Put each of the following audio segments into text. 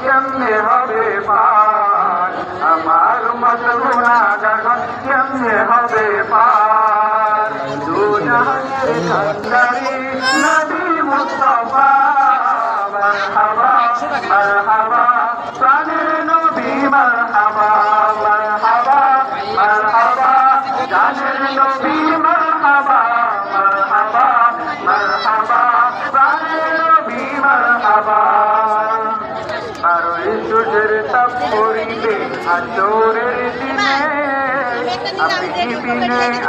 কেমনে হবে পার? আমার মত গুণাগার কেমনে হবে পার? দুজাহানের কান্দারি নবী মুস্তাফা পড়িবে দিনে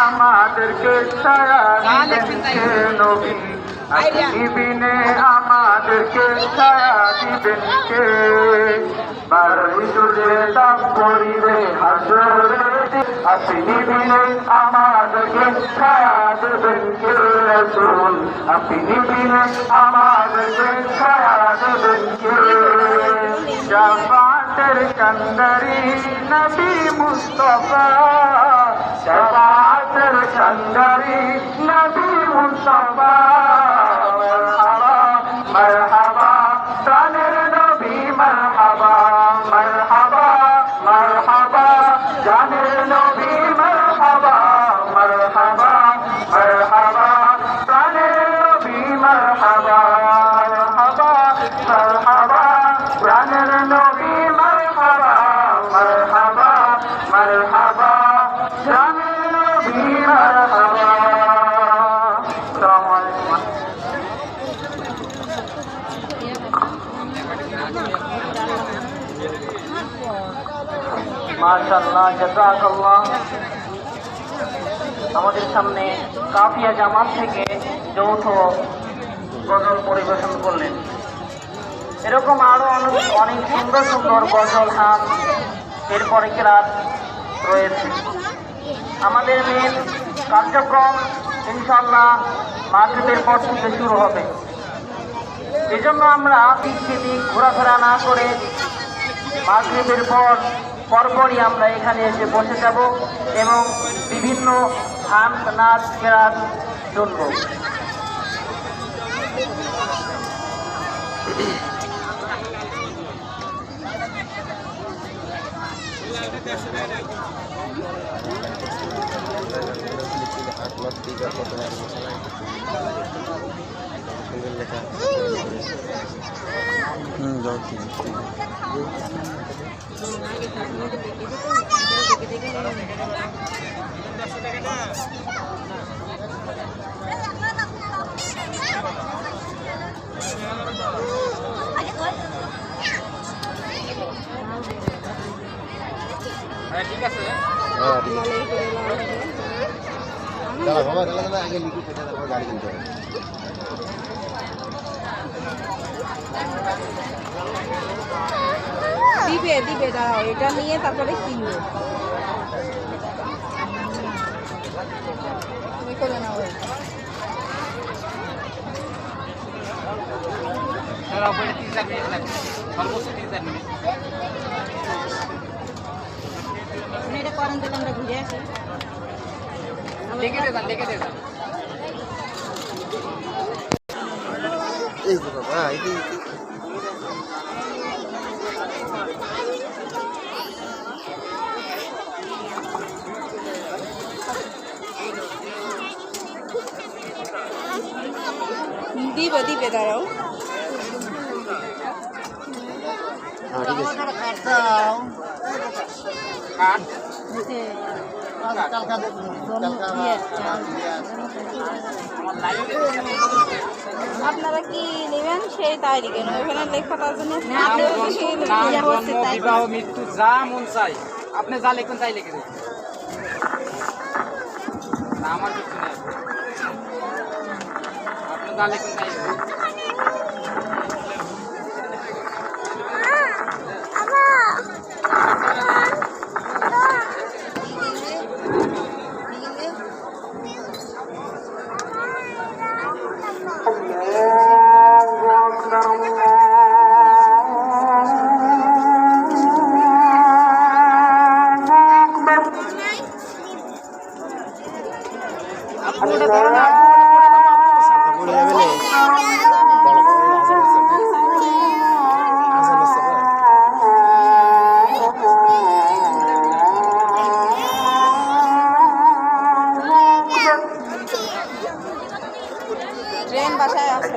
আমাদেরকে আমাদেরকে ছায়া দিবেন আপনি বিনে আমাদেরকে ছায়া দেবেন আপনি বিনে আমাদেরকে দেবেন শাফাতের কান্দারি নবী মুস্তফা শাফাতের কান্দারি নবী মুস্তফা মারহাবা মারহাবা প্রাণের নবী মারহাবা মারহাবা প্রাণের নবী আমাদের সামনে কাফিয়া জামাত থেকে যৌথ গজল পরিবেশন করলেন। এরকম আরও অনেক সুন্দর সুন্দর গজল, হাত, এরপরে ক্লাস রয়েছে। আমাদের মেন কার্যক্রম ইনশাল্লাহ মার্কেটের পর থেকে শুরু হবে। এজন্য আমরা দিক ঘোরাফেরা না করে মাগরিবের পর পরপরই আমরা এখানে এসে বসে যাব এবং বিভিন্ন গান নাচ কেরাত শুনব হুম যাও ঠিক হ্যাঁ ঠিক আছে দাঁড়া বাবা দাঁড়া দাঁড়া আগে লিখে পেটে তারপর গাড়ি কিনতে হবে দিবে দিবে দাঁড়াও এটা নিয়ে তারপরে কিনবো। তুমি করে নাও। তিন চার মিনিট লাগবে। সর্বোচ্চ তিন চার মিনিট। এটা করেন তাহলে আমরা ঘুরে আসি। এই বাবা এই দিবে দিবে দাঁড়াও। ঠিক আছে আপনারা কি নেবেন? সেই তাই লিখেন ওখানে লেখাটার জন্য বিবাহ মৃত্যু যা মন চাই। আপনি যা লিখুন তাই লিখে দিন। আমার কিছু নেই। আপনি যা লিখুন তাই লিখুন পড়ে যাবে বাসায় আছে।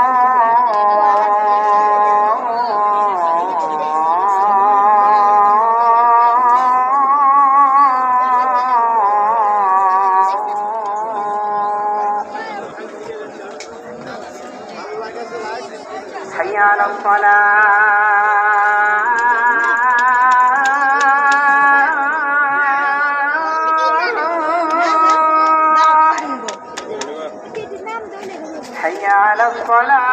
على الصلاة حي على الصلاة